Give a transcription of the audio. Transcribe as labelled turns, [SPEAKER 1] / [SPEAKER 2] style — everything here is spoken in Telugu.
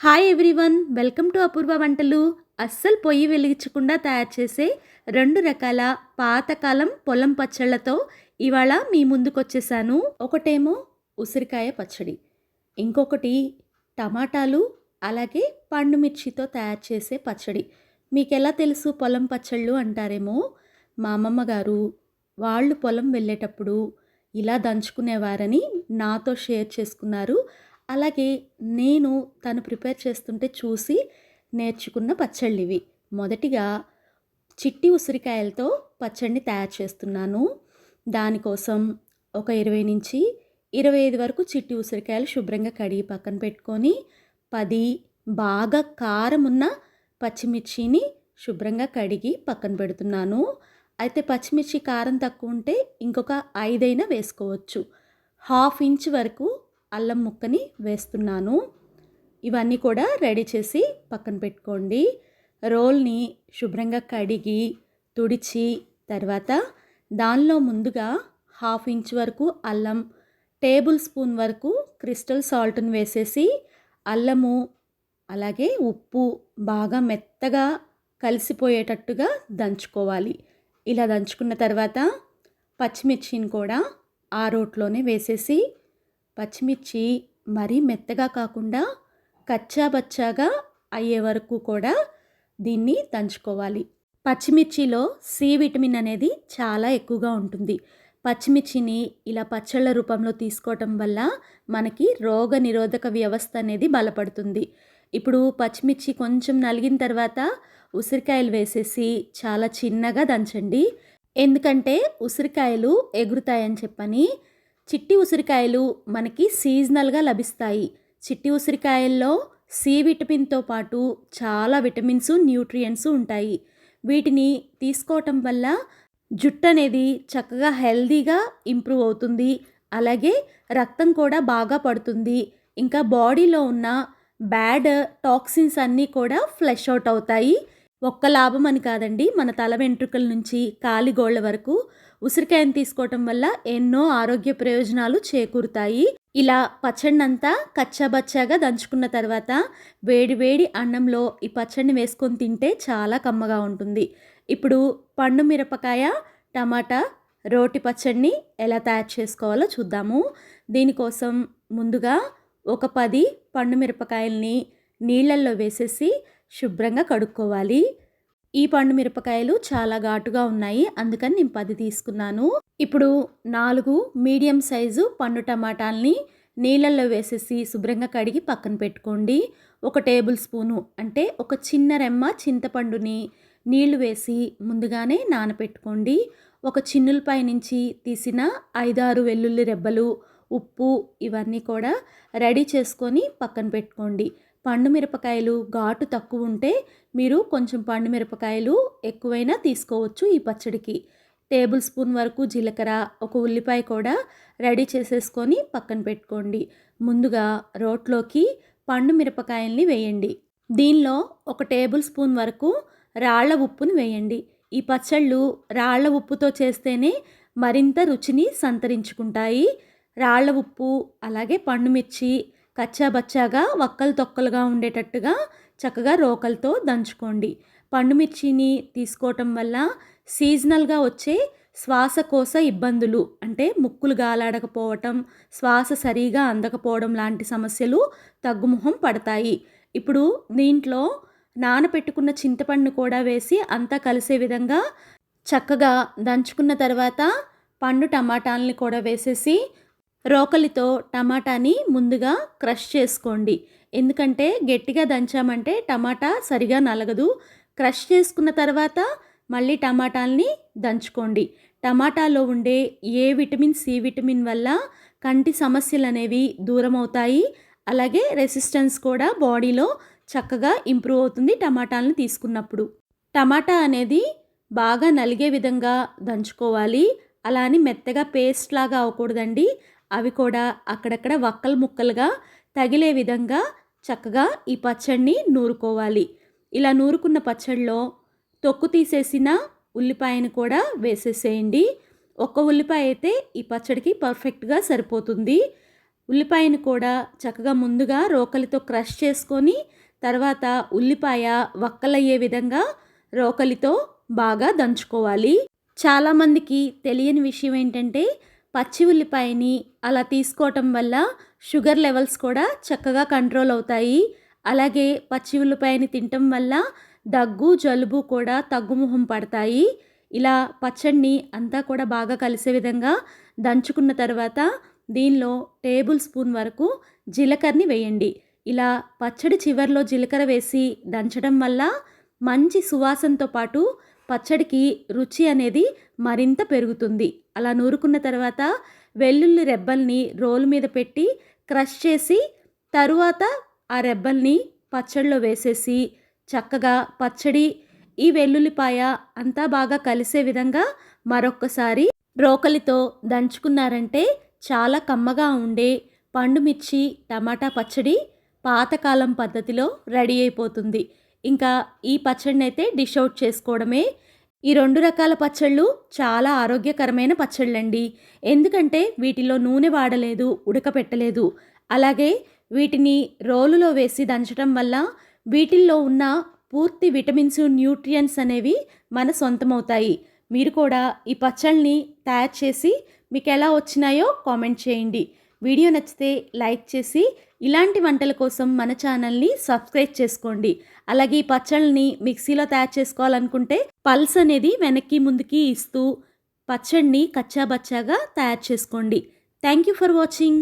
[SPEAKER 1] Hi everyone welcome to Apoorva వంటలు అస్సలు పొయ్యి వెలిగించకుండా తయారు చేసే రెండు రకాల పాతకాలం పొలం పచ్చళ్ళతో ఇవాళ మీ ముందుకు వచ్చేసాను ఒకటేమో ఉసిరికాయ పచ్చడి ఇంకొకటి టమాటాలు అలాగే పండుమిర్చితో తయారు చేసే పచ్చడి. మీకు ఎలా తెలుసు పొలం పచ్చళ్ళు అంటారేమో? మా అమ్మమ్మ గారు వాళ్ళు పొలం వెళ్ళేటప్పుడు ఇలా దంచుకునేవారని నాతో షేర్ చేసుకున్నారు. అలాగే నేను తను ప్రిపేర్ చేస్తుంటే చూసి నేర్చుకున్న పచ్చళ్ళు ఇవి మొదటిగా చిట్టి ఉసిరికాయలతో పచ్చడిని తయారు చేస్తున్నాను. దానికోసం ఒక ఇరవై నుంచి ఇరవై ఐదు వరకు చిట్టి ఉసిరికాయలు శుభ్రంగా కడిగి పక్కన పెట్టుకొని పది బాగా కారం ఉన్న పచ్చిమిర్చిని శుభ్రంగా కడిగి పక్కన పెడుతున్నాను. అయితే పచ్చిమిర్చి కారం తక్కువ ఉంటే ఇంకొక ఐదైనా వేసుకోవచ్చు. హాఫ్ ఇంచ్ వరకు అల్లం ముక్కని వేస్తున్నాను. ఇవన్నీ కూడా రెడీ చేసి పక్కన పెట్టుకోండి. రోల్ని శుభ్రంగా కడిగి తుడిచి తర్వాత దానిలో ముందుగా హాఫ్ ఇంచ్ వరకు అల్లం టేబుల్ స్పూన్ వరకు క్రిస్టల్ సాల్ట్ని వేసేసి అల్లము అలాగే ఉప్పు బాగా మెత్తగా కలిసిపోయేటట్టుగా దంచుకోవాలి. ఇలా దంచుకున్న తర్వాత పచ్చిమిర్చిని కూడా ఆ రోట్లోనే వేసేసి పచ్చిమిర్చి మరీ మెత్తగా కాకుండా కచ్చా బచ్చాగా అయ్యే వరకు కూడా దీన్ని దంచుకోవాలి. పచ్చిమిర్చిలో సి విటమిన్ అనేది చాలా ఎక్కువగా ఉంటుంది. పచ్చిమిర్చిని ఇలా పచ్చళ్ళ రూపంలో తీసుకోవటం వల్ల మనకి రోగ నిరోధక వ్యవస్థ అనేది బలపడుతుంది. ఇప్పుడు పచ్చిమిర్చి కొంచెం నలిగిన తర్వాత ఉసిరికాయలు వేసేసి చాలా చిన్నగా దంచండి. ఎందుకంటే ఉసిరికాయలు ఎగురుతాయని చెప్పని చిట్టి ఉసిరికాయలు మనకి సీజనల్గా లభిస్తాయి. చిట్టి ఉసిరికాయల్లో సి విటమిన్తో పాటు చాలా విటమిన్స్ న్యూట్రియంట్స్ ఉంటాయి. వీటిని తీసుకోవటం వల్ల జుట్టు అనేది చక్కగా హెల్దీగా ఇంప్రూవ్ అవుతుంది. అలాగే రక్తం కూడా బాగా పడుతుంది. ఇంకా బాడీలో ఉన్న బ్యాడ్ టాక్సిన్స్ అన్నీ కూడా ఫ్లెష్ అవుట్ అవుతాయి. ఒక్క లాభం అని కాదండి మన తల వెంట్రుకల నుంచి కాలిగోళ్ళ వరకు ఉసిరికాయను తీసుకోవటం వల్ల ఎన్నో ఆరోగ్య ప్రయోజనాలు చేకూరుతాయి. ఇలా పచ్చడినంతా కచ్చాబచ్చాగా దంచుకున్న తర్వాత వేడి వేడి అన్నంలో ఈ పచ్చడిని వేసుకొని తింటే చాలా కమ్మగా ఉంటుంది. ఇప్పుడు పండు మిరపకాయ టమాటా రోటి పచ్చడిని ఎలా తయారు చేసుకోవాలో చూద్దాము. దీనికోసం ముందుగా ఒక పది పండు మిరపకాయల్ని నీళ్ళల్లో వేసేసి శుభ్రంగా కడుక్కోవాలి. ఈ పండు మిరపకాయలు చాలా ఘాటుగా ఉన్నాయి. అందుకని నేను పది తీసుకున్నాను. ఇప్పుడు నాలుగు మీడియం సైజు పండు టమాటాలని నీళ్ళల్లో వేసేసి శుభ్రంగా కడిగి పక్కన పెట్టుకోండి. ఒక టేబుల్ స్పూను అంటే ఒక చిన్న రెమ్మ చింతపండుని నీళ్ళు వేసి ముందుగానే నానపెట్టుకోండి. ఒక చిన్నులపై నుంచి తీసిన ఐదారు వెల్లుల్లి రెబ్బలు ఉప్పు ఇవన్నీ కూడా రెడీ చేసుకొని పక్కన పెట్టుకోండి. పండు మిరపకాయలు ఘాటు తక్కువ ఉంటే మీరు కొంచెం పండు మిరపకాయలు ఎక్కువైనా తీసుకోవచ్చు ఈ పచ్చడికి. టేబుల్ స్పూన్ వరకు జీలకర్ర ఒక ఉల్లిపాయ కూడా రెడీ చేసేసుకొని పక్కన పెట్టుకోండి. ముందుగా రోట్లోకి పండు మిరపకాయల్ని వేయండి. దీనిలో ఒక టేబుల్ స్పూన్ వరకు రాళ్ళ ఉప్పును వేయండి. ఈ పచ్చళ్ళు రాళ్ళ ఉప్పుతో చేస్తేనే మరింత రుచిని సంతరించుకుంటాయి. రాళ్ళ ఉప్పు అలాగే పండుమిర్చి కచ్చాబచ్చాగా వక్కలు తొక్కలుగా ఉండేటట్టుగా చక్కగా రోకలతో దంచుకోండి. పండుమిర్చిని తీసుకోవటం వల్ల సీజనల్గా వచ్చే శ్వాసకోశ ఇబ్బందులు అంటే ముక్కులు గాలాడకపోవటం శ్వాస సరిగా అందకపోవడం లాంటి సమస్యలు తగ్గుముఖం పడతాయి. ఇప్పుడు దీంట్లో నానపెట్టుకున్న చింతపండు కూడా వేసి అంతా కలిసే విధంగా చక్కగా దంచుకున్న తర్వాత పండు టమాటాలని కూడా వేసేసి రోకలితో టమాటాని ముందుగా క్రష్ చేసుకోండి. ఎందుకంటే గట్టిగా దంచామంటే టమాటా సరిగా నలగదు. క్రష్ చేసుకున్న తర్వాత మళ్ళీ టమాటాలని దంచుకోండి. టమాటాలో ఉండే ఏ విటమిన్ సి విటమిన్ వల్ల కంటి సమస్యలు అనేవి దూరం అవుతాయి అలాగే రెసిస్టెన్స్ కూడా బాడీలో చక్కగా ఇంప్రూవ్ అవుతుంది టమాటాలను తీసుకున్నప్పుడు. టమాటా అనేది బాగా నలిగే విధంగా దంచుకోవాలి. అలా అని మెత్తగా పేస్ట్ లాగా అవ్వకూడదండి. అవి కూడా అక్కడక్కడ వక్కలు ముక్కలుగా తగిలే విధంగా చక్కగా ఈ పచ్చడిని నూరుకోవాలి. ఇలా నూరుకున్న పచ్చడిలో తొక్కు తీసేసిన ఉల్లిపాయను కూడా వేసేసేయండి. ఒక్క ఉల్లిపాయ అయితే ఈ పచ్చడికి పర్ఫెక్ట్గా సరిపోతుంది. ఉల్లిపాయను కూడా చక్కగా ముందుగా రోకలితో క్రష్ చేసుకొని తర్వాత ఉల్లిపాయ వక్కలయ్యే విధంగా రోకలితో బాగా దంచుకోవాలి. చాలామందికి తెలియని విషయం ఏంటంటే పచ్చి ఉల్లిపాయని అలా తీసుకోవటం వల్ల షుగర్ లెవెల్స్ కూడా చక్కగా కంట్రోల్ అవుతాయి. అలాగే పచ్చి ఉల్లిపాయని తినటం వల్ల దగ్గు జలుబు కూడా తగ్గుముఖం పడతాయి. ఇలా పచ్చడిని అంతా కూడా బాగా కలిసే విధంగా దంచుకున్న తర్వాత దీనిలో టేబుల్ స్పూన్ వరకు జీలకర్రని వేయండి. ఇలా పచ్చడి చివర్లో జీలకర్ర వేసి దంచడం వల్ల మంచి సువాసనతో పాటు పచ్చడికి రుచి అనేది మరింత పెరుగుతుంది. అలా నూరుకున్న తర్వాత వెల్లుల్లి రెబ్బల్ని రోలు మీద పెట్టి క్రష్ చేసి తరువాత ఆ రెబ్బల్ని పచ్చడిలో వేసేసి చక్కగా పచ్చడి ఈ వెల్లుల్లిపాయ అంతా బాగా కలిసే విధంగా మరొక్కసారి రోకలితో దంచుకున్నారంటే చాలా కమ్మగా ఉండే పండుమిర్చి టమాటా పచ్చడి పాతకాలం పద్ధతిలో రెడీ అయిపోతుంది. ఇంకా ఈ పచ్చడిని అయితే డిష్ అవుట్ చేసుకోవడమే. ఈ రెండు రకాల పచ్చళ్ళు చాలా ఆరోగ్యకరమైన పచ్చళ్ళండి. ఎందుకంటే వీటిలో నూనె వాడలేదు ఉడకపెట్టలేదు. అలాగే వీటిని రోలులో వేసి దంచడం వల్ల వీటిల్లో ఉన్న పూర్తి విటమిన్స్ న్యూట్రియంట్స్ అనేవి మన సొంతమవుతాయి. మీరు కూడా ఈ పచ్చళ్ళని తయారు చేసి మీకు ఎలా వచ్చినాయో కామెంట్ చేయండి. వీడియో నచ్చితే లైక్ చేసి ఇలాంటి వంటల కోసం మన ఛానల్ని సబ్స్క్రైబ్ చేసుకోండి. అలాగే ఈ పచ్చళ్ళని మిక్సీలో తయారు చేసుకోవాలనుకుంటే పల్స్ అనేది వెనక్కి ముందుకి ఇస్తూ పచ్చడిని కచ్చాబచ్చాగా తయారు చేసుకోండి. Thank you for watching.